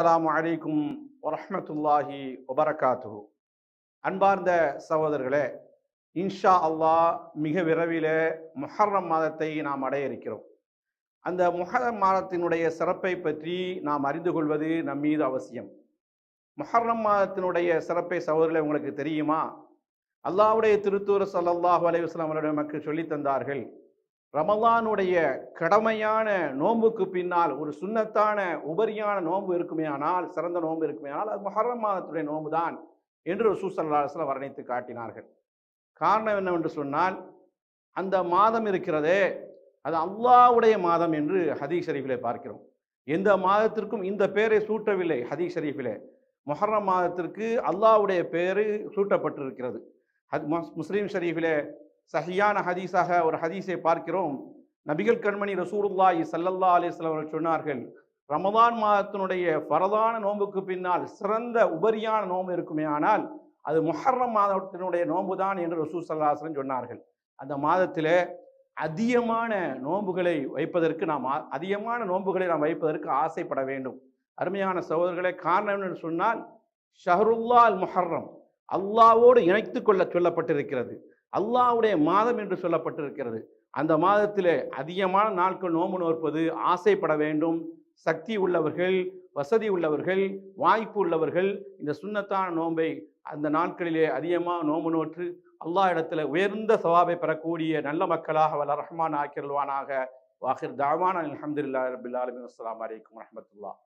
அஸ்லாம் வலைக்கும் வரமத்துல்லாஹி வபரகாத்து அன்பார்ந்த சகோதரர்களே இன்ஷா அல்லாஹ் மிக விரைவில் முஹர்ரம் மாதத்தை நாம் அடைய இருக்கிறோம். அந்த முஹர்ரம் மாதத்தினுடைய சிறப்பை பற்றி நாம் அறிந்து கொள்வது நம் மீது அவசியம். முஹர்ரம் மாதத்தினுடைய சிறப்பை சகோதரர்களே உங்களுக்கு தெரியுமா? அல்லாவுடைய திருத்தூர் சல்லாஹூ அலைஹி அவருடைய மக்கள் நமக்கு சொல்லித் தந்தார்கள் ரமலானுடைய கடமையான நோன்புக்கு பின்னால் ஒரு சுன்னத்தான உபரியான நோன்பு இருக்குமேயானால் சிறந்த நோன்பு இருக்குமேயானால் அது முஹர்ரம் மாதத்துடைய நோன்பு தான் என்று ரசூல் வர்ணித்து காட்டினார்கள். காரணம் என்னவென்று சொன்னால் அந்த மாதம் இருக்கிறதே அது அல்லாஹ்வுடைய மாதம் என்று ஹதீஸ் ஷரீஃபிலே பார்க்கிறோம். எந்த மாதத்திற்கும் இந்த பெயரை சூட்டவில்லை ஹதீஸ் ஷரீஃபிலே. மொஹர்ரம் மாதத்திற்கு அல்லாஹ்வுடைய பெயரு சூட்டப்பட்டிருக்கிறது. ஹத் முஸ்லீம் ஷரீஃபிலே சஹியான ஹதீஸாக ஒரு ஹதீஸை பார்க்கிறோம். நபிகள் கண்மணி ரசூலுல்லாஹி சல்லல்லா அலைஹி அவர்கள் சொன்னார்கள் ரமதான் மாதத்தினுடைய ஃபரதான நோன்புக்கு பின்னால் சிறந்த உபரியான நோன்பு இருக்குமே ஆனால் அது முஹர்ரம் மாதத்தினுடைய நோன்பு தான் என்று ரசூல் ஸல்லல்லாஹு சொன்னார்கள். அந்த மாதத்தில் அதிகமான நோன்புகளை வைப்பதற்கு நாம் அதிகமான நோன்புகளை நாம் வைப்பதற்கு ஆசைப்பட வேண்டும். அருமையான சகோதரர்களே காரணம் என்று சொன்னால் ஷஹருல்லா அல் முஹர்ரம் அல்லாவோடு இணைத்து கொள்ள சொல்லப்பட்டிருக்கிறது. அல்லாஹ்வுடைய மாதம் என்று சொல்லப்பட்டிருக்கிறது. அந்த மாதத்தில் அதிகமான நாட்கள் நோம்பு நோற்பது ஆசைப்பட வேண்டும். சக்தி உள்ளவர்கள் வசதி உள்ளவர்கள் வாய்ப்பு உள்ளவர்கள் இந்த சுண்ணத்தான நோன்பை அந்த நாட்களிலே அதிகமாக நோம்பு நோற்று அல்லாஹ் இடத்துல உயர்ந்த சவாபை பெறக்கூடிய நல்ல மக்களாக வல்ல ரஹ்மான் ஆக்கிரல்வானாக. வாஹிர் தாவான் அலமதுல்லா ரபில் ஆலமீன். அஸ்ஸலாமு அலைக்கும்